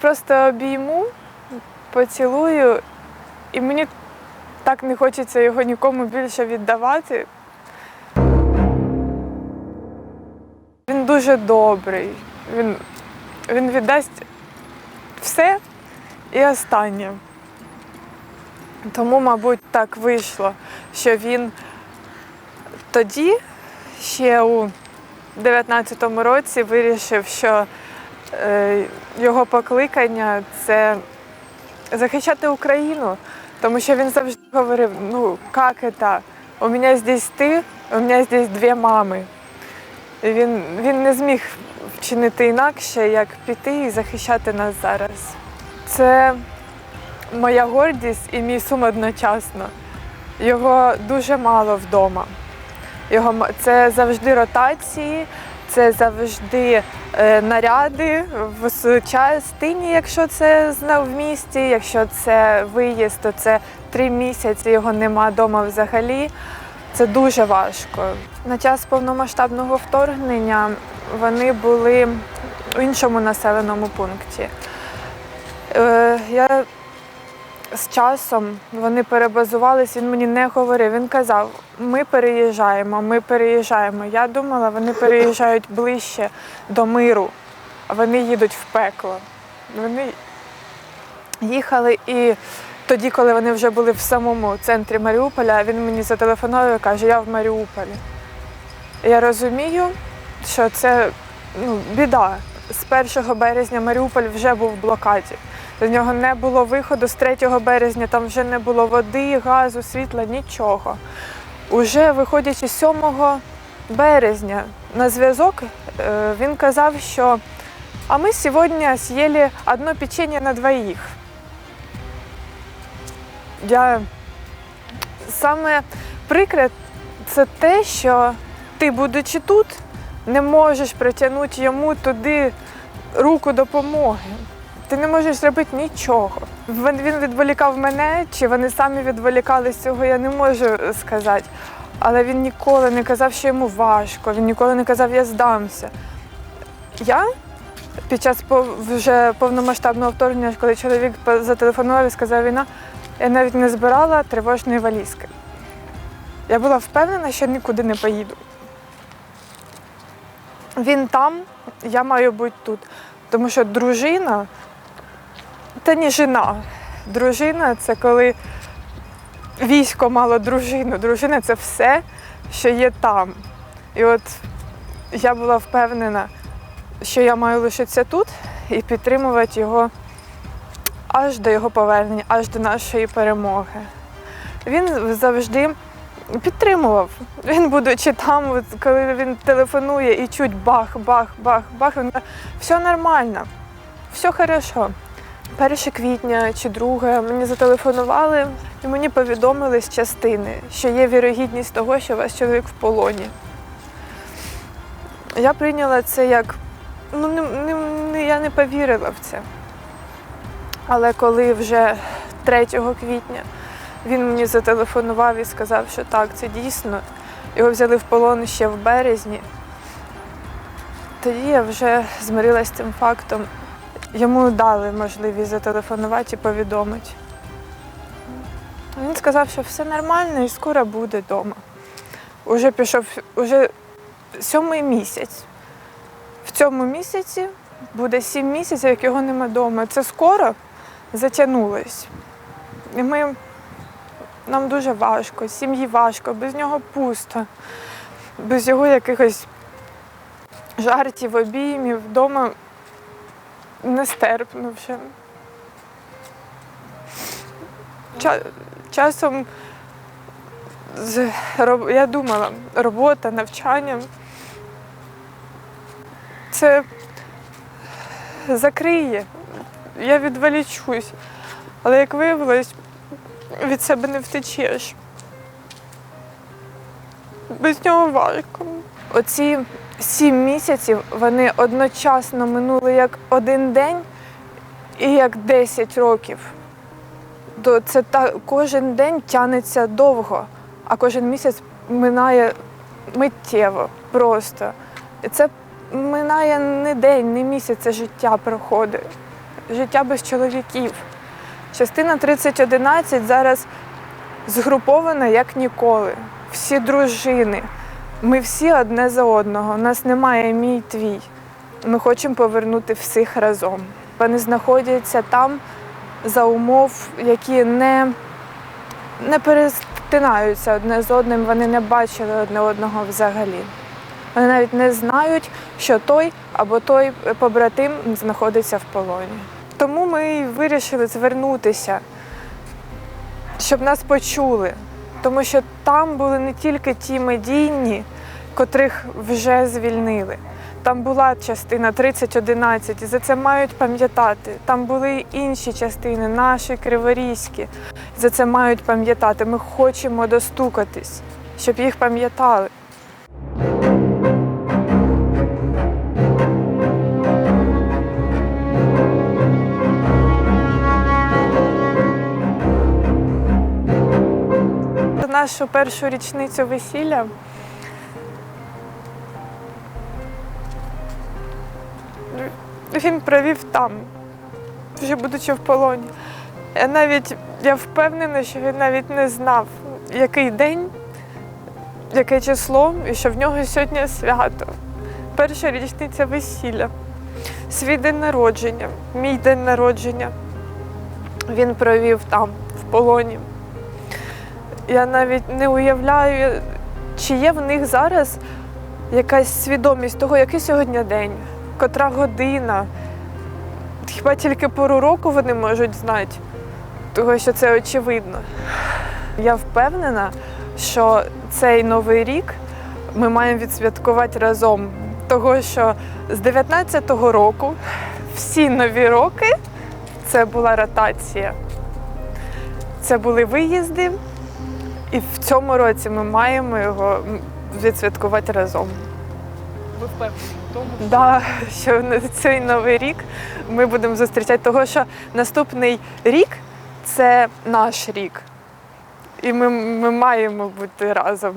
просто обійму, поцілую, і мені так не хочеться його нікому більше віддавати. Він дуже добрий. Він, він віддасть все і останнє. Тому, мабуть, так вийшло, що він тоді, ще у 19-му році, вирішив, що е, його покликання це захищати Україну, тому що він завжди говорив: ну, як це? У мене здесь ти, у мене здесь дві мами. І він, він не зміг вчинити інакше, як піти і захищати нас зараз. Це моя гордість і мій сум одночасно. Його дуже мало вдома. Його це завжди ротації, це завжди наряди в частині, якщо це в місті, якщо це виїзд, то це три місяці його нема вдома взагалі. Це дуже важко. На час повномасштабного вторгнення вони були в іншому населеному пункті. Е, я з часом вони перебазувались, він мені не говорив. Він казав: ми переїжджаємо, ми переїжджаємо. Я думала, вони переїжджають ближче до миру, а вони їдуть в пекло. Вони їхали і тоді, коли вони вже були в самому центрі Маріуполя, він мені зателефонував і каже, я в Маріуполі. Я розумію, що це ну, біда. З 1 березня Маріуполь вже був в блокаді. З нього не було виходу з 3 березня, там вже не було води, газу, світла, нічого. Уже виходячи з 7 березня на зв'язок, е, він казав, що а ми сьогодні з'їли одно печення на двоїх. Я саме прикре це те, що ти, будучи тут, не можеш притягнути йому туди руку допомоги. Ти не можеш зробити нічого. Він відволікав мене, чи вони самі відволікали цього, я не можу сказати. Але він ніколи не казав, що йому важко, він ніколи не казав, я здамся. Я під час вже повномасштабного вторгнення, коли чоловік зателефонував і сказав війна, я навіть не збирала тривожної валізки. Я була впевнена, що нікуди не поїду. Він там, я маю бути тут. Тому що дружина це не жена. Дружина це коли військо мало дружину. Дружина це все, що є там. І от я була впевнена, що я маю лишитися тут і підтримувати його аж до його повернення, аж до нашої перемоги. Він завжди підтримував. Він, будучи там, от, коли він телефонує і чуть бах, бах, бах, бах, він все нормально, все хорошо. 1 квітня чи 2 мені зателефонували і мені повідомили з частини, що є вірогідність того, що у вас чоловік в полоні. Я прийняла це як ну не, не, я не повірила в це. Але коли вже 3 квітня він мені зателефонував і сказав, що так, це дійсно. Його взяли в полон ще в березні. Тоді я вже змирилася з цим фактом. Йому дали можливість зателефонувати і повідомити. Він сказав, що все нормально і скоро буде вдома. Уже пішов уже сьомий місяць. В цьому місяці буде сім місяців, як його нема вдома. Це скоро затягнулось. І ми нам дуже важко, сім'ї важко, без нього пусто, без його якихось жартів, обіймів, вдома нестерпно вже. Ча- часом з, роб- я думала, робота, навчання. Це закриє, я відволічусь. Але як виявилось, від себе не втечеш. Без нього важко. Оці сім місяців вони одночасно минули як один день і як 10 років. То це та, кожен день тягнеться довго, а кожен місяць минає миттєво просто. І це минає не день, не місяць, це життя проходить. життя без чоловіків. Частина 3011 зараз згрупована як ніколи. Всі дружини. Ми всі одне за одного. У нас немає мій твій. Ми хочемо повернути всіх разом. Вони знаходяться там за умов, які не, не перестинаються одне з одним, вони не бачили одне одного взагалі. Вони навіть не знають, що той або той побратим знаходиться в полоні. Тому ми й вирішили звернутися, щоб нас почули. Тому що там були не тільки ті медійні, котрих вже звільнили. Там була частина 3011, і за це мають пам'ятати. Там були й інші частини, наші криворізькі. За це мають пам'ятати. Ми хочемо достукатись, щоб їх пам'ятали. Нашу першу річницю весілля він провів там, вже будучи в полоні. Я навіть я впевнена, що він навіть не знав, який день, яке число, і що в нього сьогодні свято. Перша річниця весілля, свій день народження, мій день народження. Він провів там, в полоні. Я навіть не уявляю, чи є в них зараз якась свідомість того, який сьогодні день, котра година. Хіба тільки пору року вони можуть знати, того що це очевидно. Я впевнена, що цей новий рік ми маємо відсвяткувати разом. Того, що з 19-го року всі нові роки це була ротація. Це були виїзди, і в цьому році ми маємо його відсвяткувати разом. Ви впевнені в тому, що Да, що на цей новий рік ми будемо зустрічати, того що наступний рік це наш рік. І ми, ми маємо бути разом.